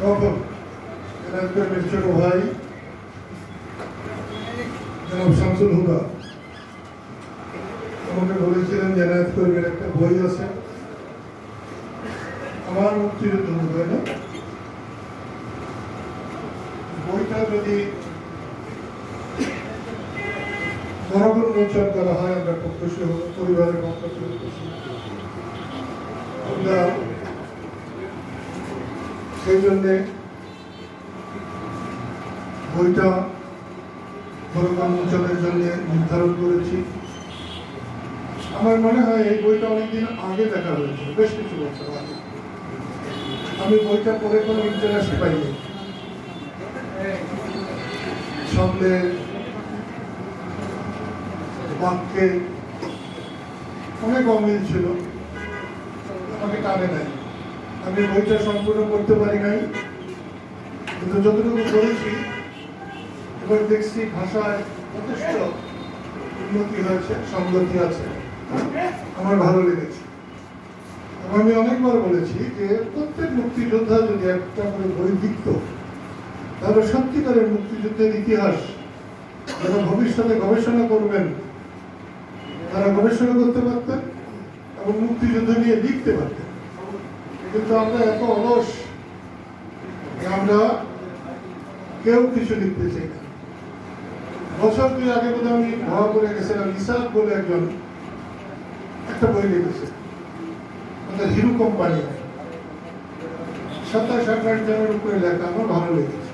তখন ছোট ভাই, জনাব শামসুল হুদা, আমাকে বলেছিলেন যে এনায়ত কর্মীর একটা বই আছে। আমার মুক্তিযুদ্ধ তাই না? বইটা যদি বরাবর মোচন করা হয়, আমরা খুব খুশি হব, পরিবারের পক্ষ খুশি আমরা সেই জন্যে বইটা বরাবর মোচনের জন্য নির্ধারণ করেছি। আমার মনে হয় এই বইটা অনেকদিন আগে দেখা হয়েছিল বেশ কিছু বছর আগে। আমি বইটা পড়ে কোনো ইন্টারেস্ট পাইনি। ছন্দে বাক্যে অনেক অমিল ছিল, আমাকে টানে নাই। আমি বইটা সম্পূর্ণ করতে পারি নাই। কিন্তু যতটুকু করেছি, এবার দেখছি ভাষায় যথেষ্ট উন্নতি হয়েছে সংগতি আছে। আমার ভালো লেগেছে। আমি অনেকবার বলেছি যে প্রত্যেক মুক্তিযোদ্ধা যদি একটা করে বই লিখত, তাহলে সত্যিকারের মুক্তিযুদ্ধের ইতিহাস যারা ভবিষ্যতে গবেষণা করবেন, তারা গবেষণা করতে পারতেন এবং মুক্তিযুদ্ধ নিয়ে লিখতে পারতেন। কিন্তু আমরা এত অলস আমরা কেউ কিছু লিখতে চাই না। বছর দুই আগে বোধ আমি ভাবা করে গেছিলাম ইসাদ বলে একজন একটা বই লিখেছে। আমাদের হিরো কোম্পানি। সাতাশ, আঠাশ জনের উপরে লেখা, আমার ভালো লেগেছে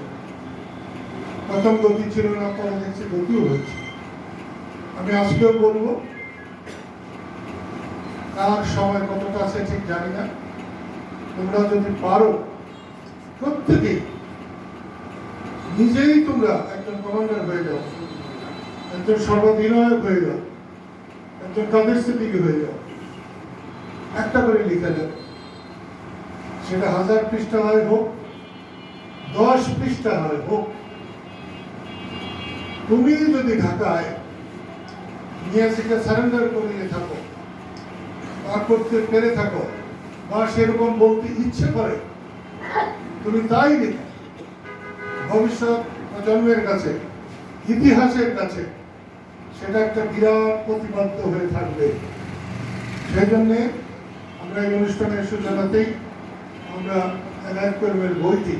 প্রথম গতি ছিল না, পরে দেখছি গতিও হয়েছে। আমি আজকেও বলব, কার সময় কতটা আছে ঠিক জানি না। তোমরা যদি পারো, প্রত্যেকেই নিজেই তোমরা একজন কমান্ডার হয়ে যাও, একজন সর্বাধিনায়ক হয়ে যাও, একজন কাদের হয়ে যাও। একটা করে লিখে যাও সেটা হাজার পৃষ্ঠা হয় হোক, দশ পৃষ্ঠা হয় হোক, তুমি যদি ঢাকায় নিয়াসিকে সারেন্ডার করিয়ে থাকো, বা করতে পেরে থাকো বা সেরকম বলতে ইচ্ছে করে। তুমি তাই লিখো ভবিষ্যৎ প্রজন্মের কাছে, ইতিহাসের কাছে সেটা একটা বিরাট প্রতিপাদ্য হয়ে থাকবে। সেই জন্যে আমরা এই অনুষ্ঠানের সূচনাতেই আমরা এনায়ত কর্মের বইটি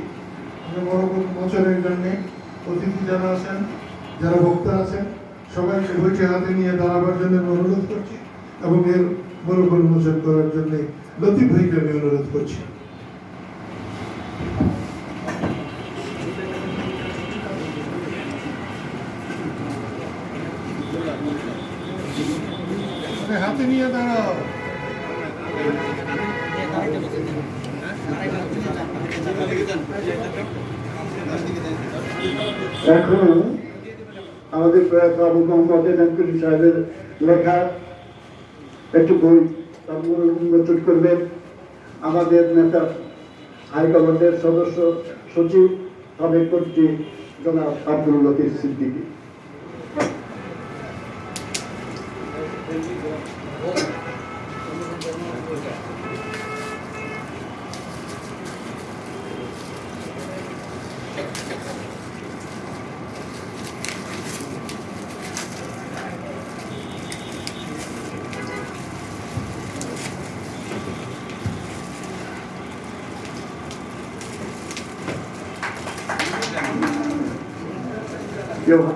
আমরা বড় বছরের জন্য অতিথি যারা আছেন, যারা বক্তা আছেন, সবাইকে বইটি হাতে নিয়ে দাঁড়াবার জন্য অনুরোধ করছি এবং এর বড় মোচন করার জন্য লতিফ ভাইকে আমি অনুরোধ করছি। হাতে নিয়ে দাঁড়াও। এখন আমাদের প্রয়াত আবু মোহাম্মদ সাহেবের লেখা একটি বই উন্মোচন করবেন আমাদের নেতা হাইকমান্ডের সদস্য সচিব, সাবেক মন্ত্রী জনাব আব্দুল লতিফ সিদ্দিকী। কেউ Eu vou